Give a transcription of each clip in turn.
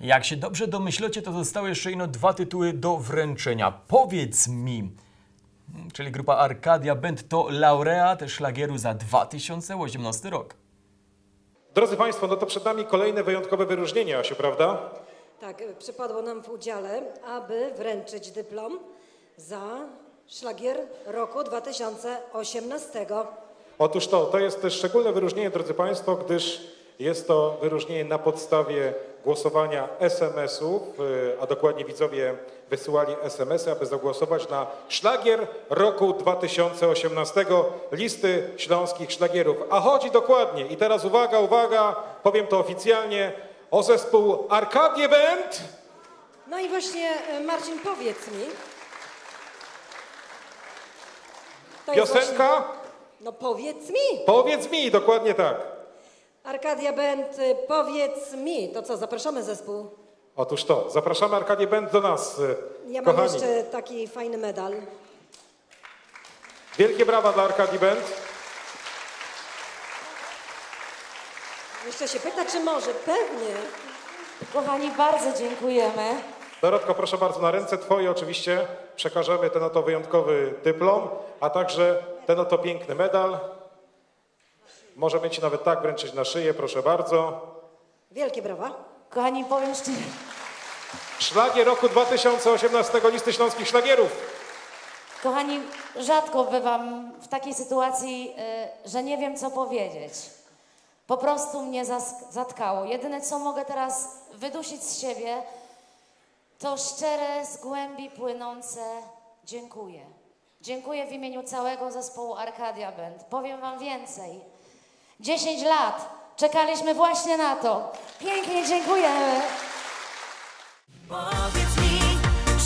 Jak się dobrze domyślocie, to zostały jeszcze ino dwa tytuły do wręczenia. Powiedz mi, czyli grupa Arkadia Band to laureat szlagieru za 2018 rok. Drodzy Państwo, no to przed nami kolejne wyjątkowe wyróżnienie, Asiu, prawda? Tak, y, przypadło nam w udziale, aby wręczyć dyplom za szlagier roku 2018. Otóż to, to jest też szczególne wyróżnienie, drodzy Państwo, gdyż jest to wyróżnienie na podstawie głosowania SMS-ów, y, a dokładnie widzowie wysyłali SMS-y, aby zagłosować na szlagier roku 2018 listy śląskich szlagierów. A chodzi dokładnie, i teraz uwaga, uwaga, powiem to oficjalnie, o zespół Arkadie Band. No i właśnie, y, Marcin, powiedz mi. Piosenka? Właśnie, no powiedz mi. Powiedz mi, dokładnie tak. Arkadia Band, y, powiedz mi. To co, zapraszamy zespół? Otóż to, zapraszamy Arkadię Band do nas, y, Ja mam kochani. jeszcze taki fajny medal. Wielkie brawa dla Arkadii Band. Jeszcze się pyta, czy może? Pewnie. Kochani, bardzo dziękujemy. Dorotko, proszę bardzo, na ręce Twoje oczywiście przekażemy ten oto wyjątkowy dyplom, a także ten oto piękny medal. Możemy Ci nawet tak wręczyć na szyję, proszę bardzo. Wielkie brawa. Kochani, powiem szczerze, Szlagier roku 2018 listy śląskich szlagierów. kochani, rzadko bywam w takiej sytuacji, y, że nie wiem, co powiedzieć. Po prostu mnie zatkało. Jedyne, co mogę teraz wydusić z siebie, to szczere, z głębi płynące dziękuję. Dziękuję w imieniu całego zespołu Arkadia Band. Powiem wam więcej. 10 lat czekaliśmy właśnie na to. Pięknie dziękujemy. Powiedz mi,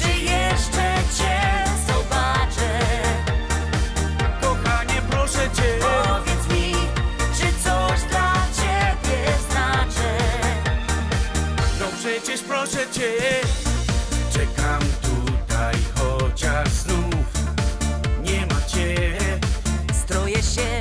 czy jeszcze cię zobaczę? Kochanie, proszę cię, Powiedz mi, czy coś dla ciebie znaczę? no przecież proszę cię. Czekam tutaj, chociaż znów nie ma cię. Stroję się,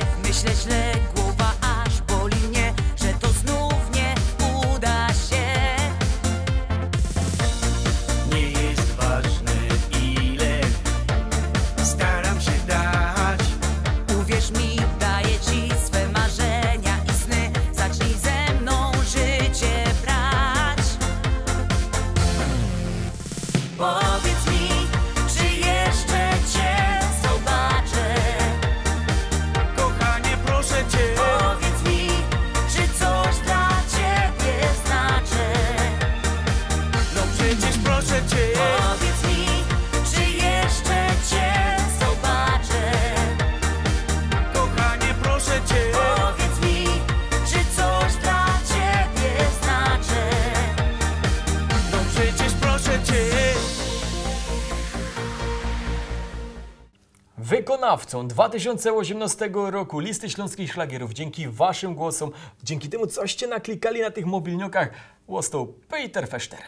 Wykonawcą 2018 roku listy śląskich szlagierów dzięki waszym głosom, dzięki temu coście naklikali na tych mobilniokach, został Peter Feszter.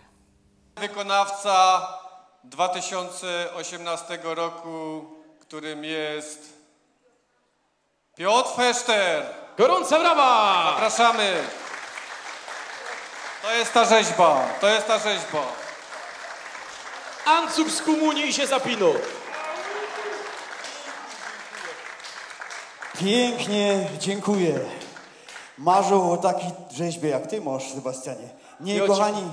Wykonawca 2018 roku, którym jest Piotr Feszter. Gorąca brawa! Zapraszamy. To jest ta rzeźba, to jest ta rzeźba. Ancuk z komunii się zapinął. Pięknie, dziękuję. Marzą o takiej rzeźbie jak ty masz, Sebastianie. Nie, kochani,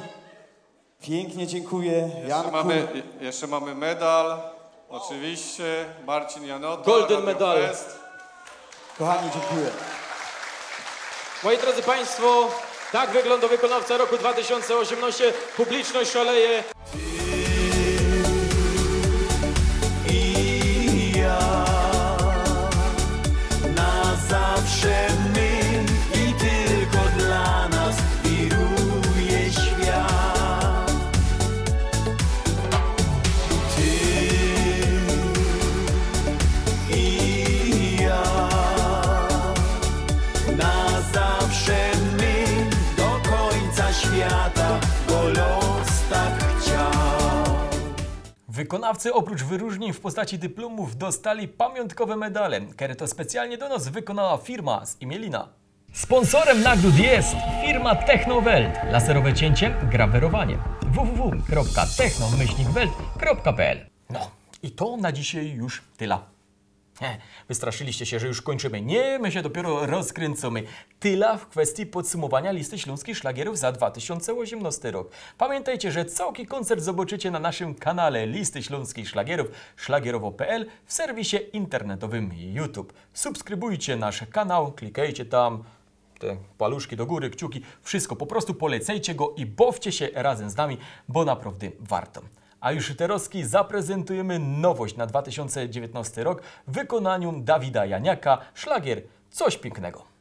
pięknie dziękuję. Jeszcze Janku, mamy, jeszcze mamy medal, oczywiście. Marcin Janota. Golden Radio medal. Fest. kochani, dziękuję. Moi drodzy Państwo, tak wygląda wykonawca roku 2018. Publiczność szaleje. Wykonawcy oprócz wyróżnień w postaci dyplomów dostali pamiątkowe medale, które to specjalnie do nas wykonała firma z Imielina. Sponsorem nagród jest firma Technowelt. Laserowe cięcie, grawerowanie. www.techno-welt.pl No i to na dzisiaj już tyle. E, Wystraszyliście się, że już kończymy. Nie, my się dopiero rozkręcamy. Tyle w kwestii podsumowania listy śląskich szlagierów za 2018 rok. Pamiętajcie, że całki koncert zobaczycie na naszym kanale Listy Śląskich Szlagierów szlagierowo.pl w serwisie internetowym YouTube. Subskrybujcie nasz kanał, klikajcie tam te paluszki do góry, kciuki, wszystko. Po prostu polecajcie go i bawcie się razem z nami, bo naprawdę warto. A już teraz zaprezentujemy nowość na 2019 rok w wykonaniu Dawida Janiaka, szlagier Coś Pięknego.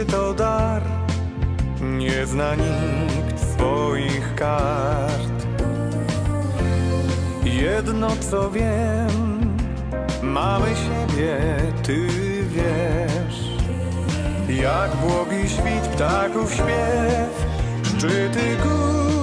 Życie to dar, nie zna nikt swoich kart. Jedno co wiem, mamy siebie, ty wiesz. Jak błogi świt ptaków śpiew, szczyty gór,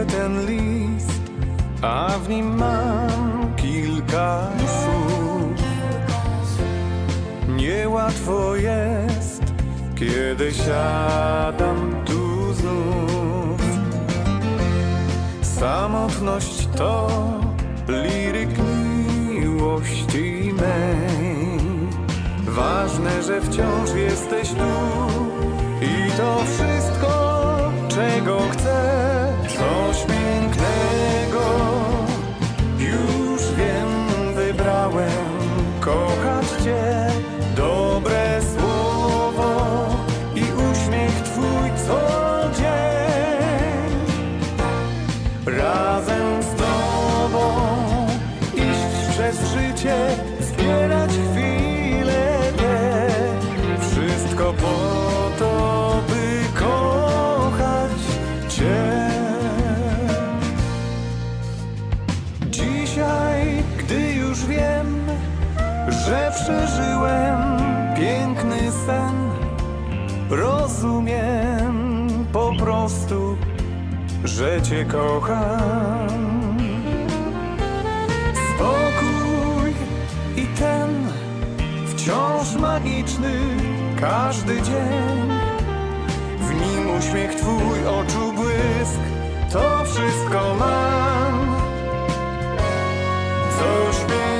Piszę ten list, a w nim mam kilka słów. Niełatwo jest, kiedy siadam tu znów. Samotność to liryk miłości mej. Ważne, że wciąż jesteś tu i to wszystko, czego chcę. Dobre słowo i uśmiech Twój co dzień. Razem z Tobą iść przez życie, Cię kocham. Spokój i ten wciąż magiczny każdy dzień. W nim uśmiech Twój, oczu błysk, to wszystko mam. Coś pięknego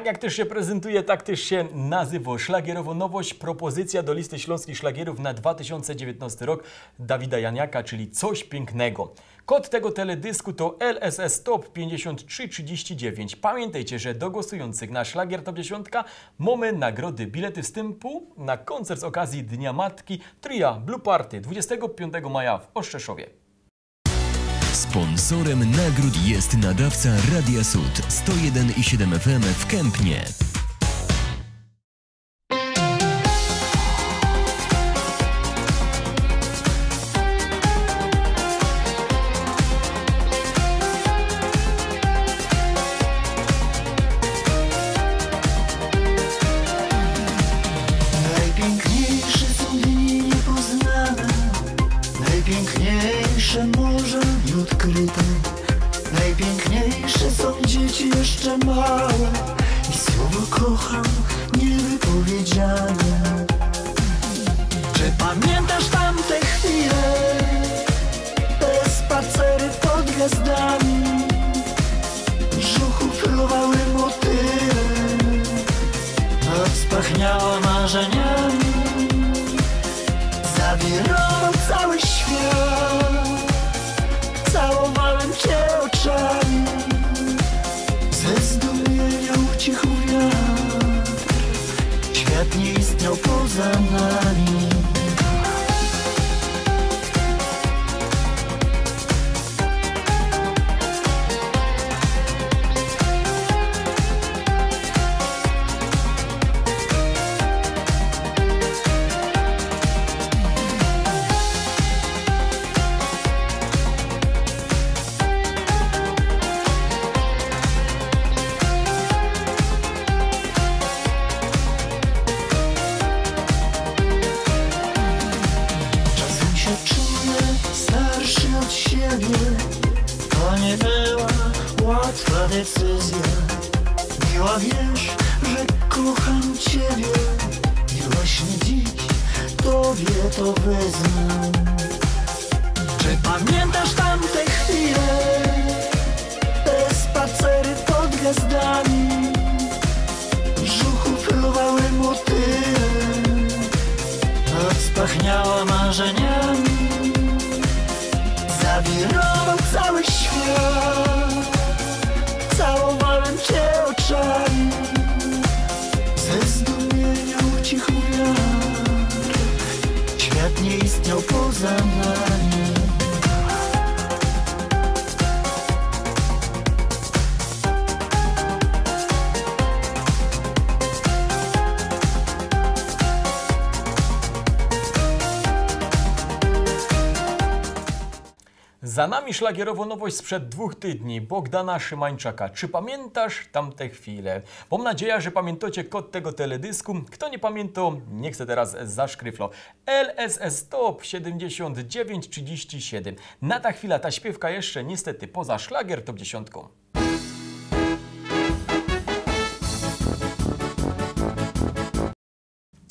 Tak jak też się prezentuje, tak też się nazywa. Szlagierowo nowość, propozycja do listy śląskich szlagierów na 2019 rok Dawida Janiaka, czyli coś pięknego. Kod tego teledysku to LSS Top 5339. Pamiętajcie, że do głosujących na Szlagier Top 10 mamy nagrody bilety wstępu na koncert z okazji Dnia Matki Tria Blue Party 25 maja w Oszczeszowie. Sponsorem nagród jest nadawca Radia Sud 101,7 FM w Kępnie. Są dzieci jeszcze małe. I słowo kocham niewypowiedziane. Czy pamiętasz tamte chwile? Te spacery pod gwiazdami brzuchu fruwały motyle. Noc pachniała marzeniami Świat nie istniał poza pachniała marzeniami Zawirował cały świat. Całowałem cię oczami. Ze zdumienia ucichł wiatr. Świat nie istniał poza nami Za nami szlagierowo nowość sprzed dwóch tygodni Bogdana Szymańczaka. Czy pamiętasz tamte chwile? Mam nadzieję, że pamiętacie kod tego teledysku. Kto nie pamięta, niech se teraz zaszkryflo. LSS Top 7937. Na ta chwila ta śpiewka jeszcze niestety poza szlagier top 10.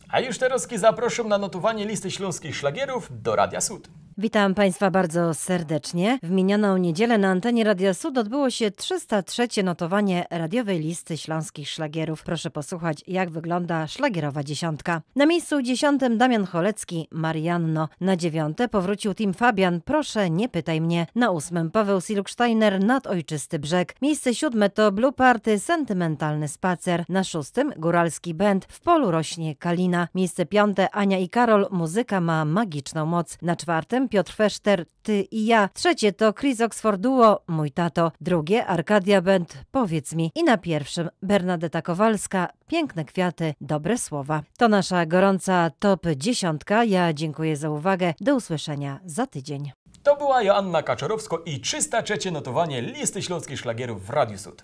A już teraz zapraszam na notowanie listy śląskich szlagierów do Radia Sud. Witam Państwa bardzo serdecznie. W minioną niedzielę na antenie Radia Sud odbyło się 303 notowanie radiowej listy śląskich szlagierów. Proszę posłuchać, jak wygląda szlagierowa dziesiątka. Na miejscu dziesiątym Damian Cholecki, Marianno. Na dziewiąte powrócił Tim Fabian, proszę nie pytaj mnie. Na ósmym Paweł Siluksteiner, Nad Ojczysty Brzeg. Miejsce siódme to Blue Party, Sentymentalny Spacer. Na szóstym Góralski Band, W polu rośnie kalina. Miejsce piąte Ania i Karol, Muzyka ma magiczną moc. Na czwartym Piotr Feszter, Ty i ja. Trzecie to Chris Oxford Duo, Mój Tato. Drugie Arkadia Band, Powiedz mi. I na pierwszym Bernadetta Kowalska, Piękne Kwiaty, Dobre Słowa. To nasza gorąca top dziesiątka. Ja dziękuję za uwagę. Do usłyszenia za tydzień. To była Joanna Kaczorowsko i 303 notowanie listy śląskich szlagierów w Radiu Sud.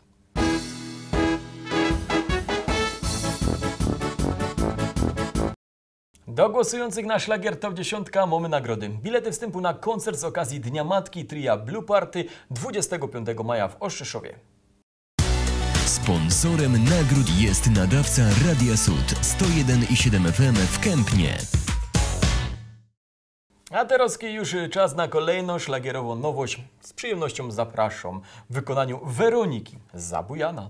Do głosujących na szlagier Top 10 mamy nagrody. Bilety wstępu na koncert z okazji Dnia Matki Tria Blue Party 25 maja w Oszczeszowie. Sponsorem nagród jest nadawca Radia Sud 101,7 FM w Kępnie. A teraz już czas na kolejną szlagierową nowość. Z przyjemnością zapraszam w wykonaniu Weroniki Zabujana.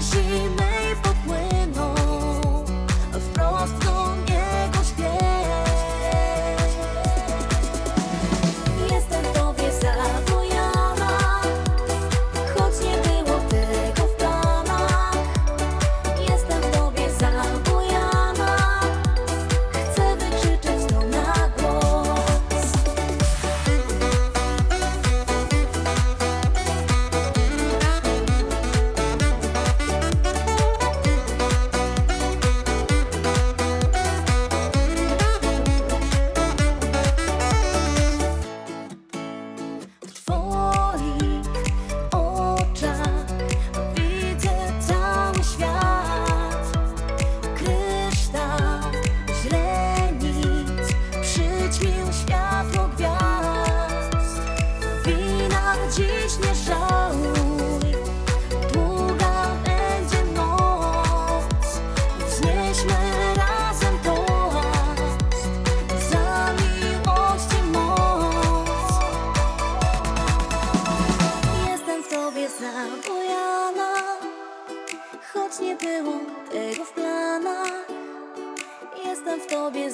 しまう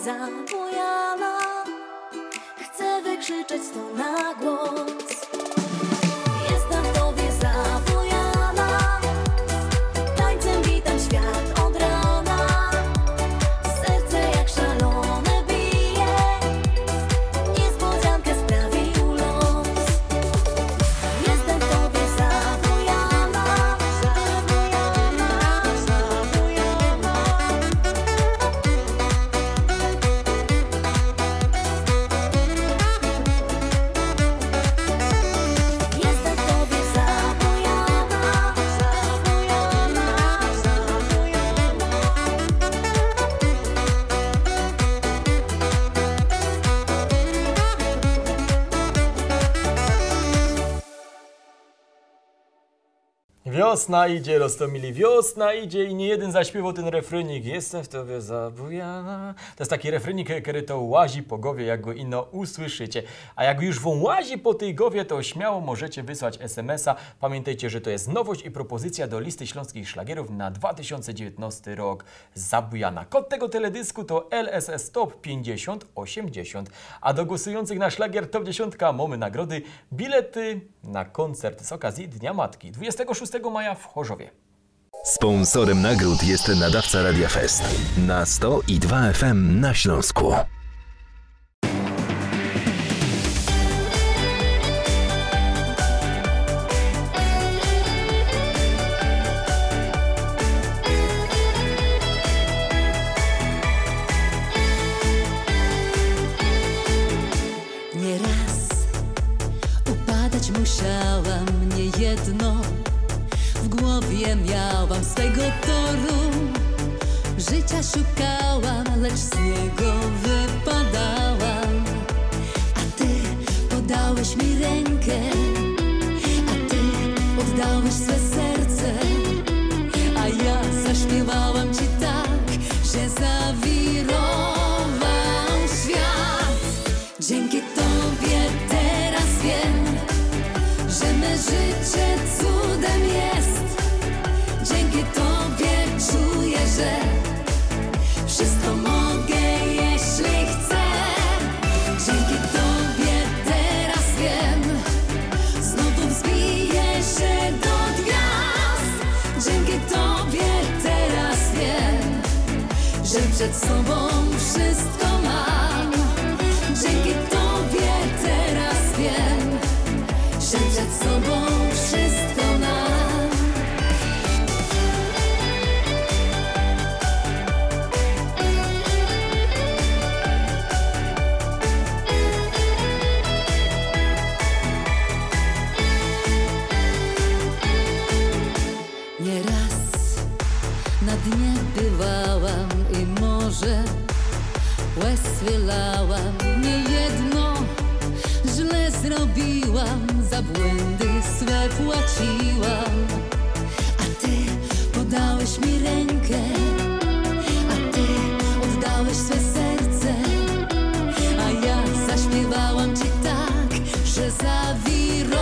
zabujana Chcę wykrzyczeć to na głos Wiosna idzie, Rostomili, wiosna idzie i nie jeden zaśpiewał ten refrenik. Jestem w tobie zabujana. To jest taki refrenik, który to łazi po głowie, jak go ino usłyszycie. A jak już wam łazi po tej głowie, to śmiało możecie wysłać SMS-a. Pamiętajcie, że to jest nowość i propozycja do listy śląskich szlagierów na 2019 rok. Zabujana. Kod tego teledysku to LSS Top 5080. A do głosujących na szlagier Top 10 mamy nagrody bilety na koncert z okazji Dnia Matki 26 maja w Chorzowie. Sponsorem nagród jest nadawca Radia Fest na 100 i 2 FM na Śląsku. Życia szukałam, lecz z niego wypadałam. A ty podałeś mi rękę A ty oddałeś swe serce A ja zaśpiewałam przed sobą zawirował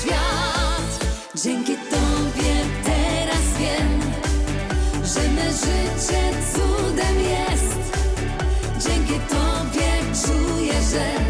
świat dzięki tobie teraz wiem że me życie cudem jest. Dzięki Tobie czuję, że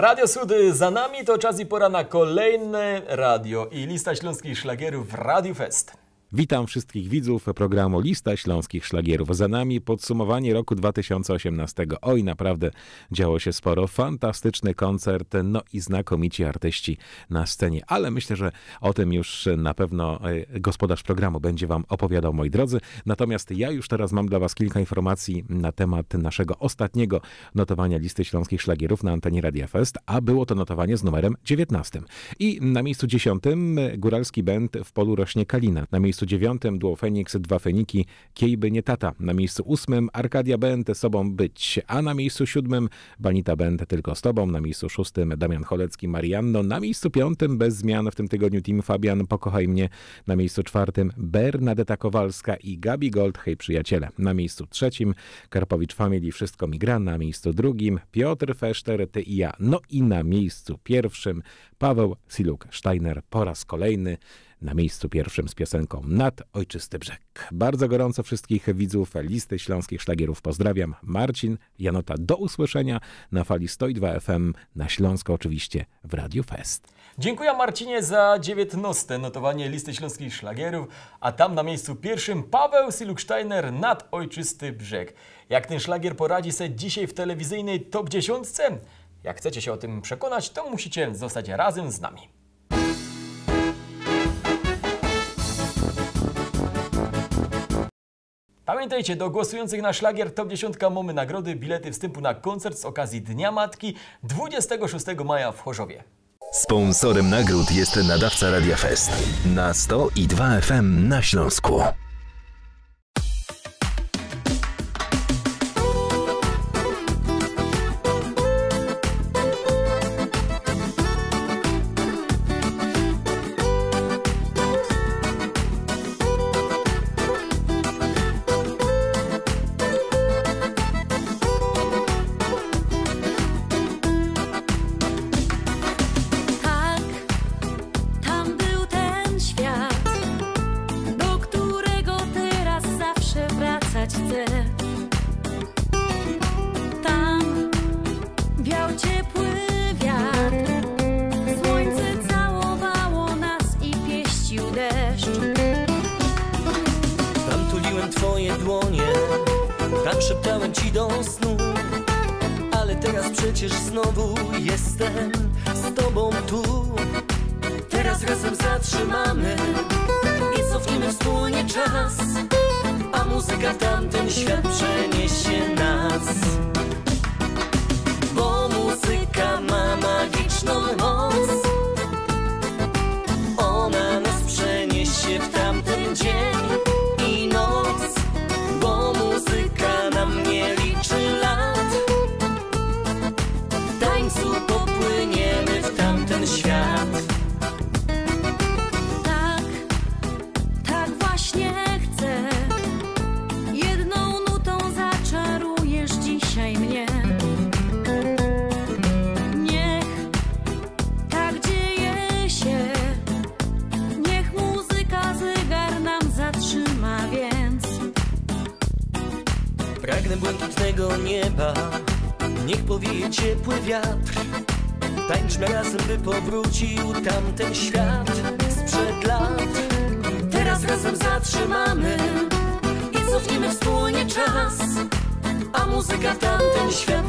Radio Sudy za nami, to czas i pora na kolejne radio i lista śląskich szlagierów Radio Fest. Witam wszystkich widzów programu Lista Śląskich Szlagierów. Za nami podsumowanie roku 2018. Oj, naprawdę działo się sporo. Fantastyczny koncert, no i znakomici artyści na scenie. Ale myślę, że o tym już na pewno e, gospodarz programu będzie Wam opowiadał, moi drodzy. Natomiast ja już teraz mam dla Was kilka informacji na temat naszego ostatniego notowania Listy Śląskich Szlagierów na antenie Radia Fest, a było to notowanie z numerem 19. I na miejscu 10 Góralski Band w polu rośnie Kalina. Na miejscu dziewiątym Duo Feniks, dwa Feniki, Kiejby nie tata. Na miejscu ósmym Arkadia Band, sobą być. A na miejscu siódmym Banita Band, tylko z tobą. Na miejscu szóstym Damian Cholecki, Marianno. Na miejscu piątym bez zmian w tym tygodniu Team Fabian, Pokochaj mnie. Na miejscu czwartym Bernadetta Kowalska i Gabi Gold, hej przyjaciele. Na miejscu trzecim Karpowicz Family, Wszystko mi gra. Na miejscu drugim Piotr Feszter, ty i ja. No i na miejscu pierwszym Paweł Siluk Steiner po raz kolejny na miejscu pierwszym z piosenką Nad Ojczysty Brzeg. Bardzo gorąco wszystkich widzów listy śląskich szlagierów pozdrawiam. Marcin, Janota, do usłyszenia na fali 102 FM na Śląsko oczywiście w Radio Fest. Dziękuję Marcinie za 19 notowanie listy śląskich szlagierów, a tam na miejscu pierwszym Paweł Siluksteiner nad Ojczysty Brzeg. Jak ten szlagier poradzi sobie dzisiaj w telewizyjnej top 10? Jak chcecie się o tym przekonać, to musicie zostać razem z nami. Pamiętajcie, do głosujących na szlagier Top 10 mamy nagrody, bilety wstępu na koncert z okazji Dnia Matki 26 maja w Chorzowie. Sponsorem nagród jest nadawca Radia Fest na 100 i 2 FM na Śląsku. Ci do snu. Ale teraz przecież znowu jestem z tobą tu. Teraz razem zatrzymamy i cofniemy wspólnie czas, a muzyka w tamten świat przeniesie nas. Bo muzyka ma magiczną moc, ona nas przeniesie w tamten dzień powrócił tamten świat sprzed lat. Teraz razem zatrzymamy i cofniemy wspólnie czas, a muzyka tamten świat.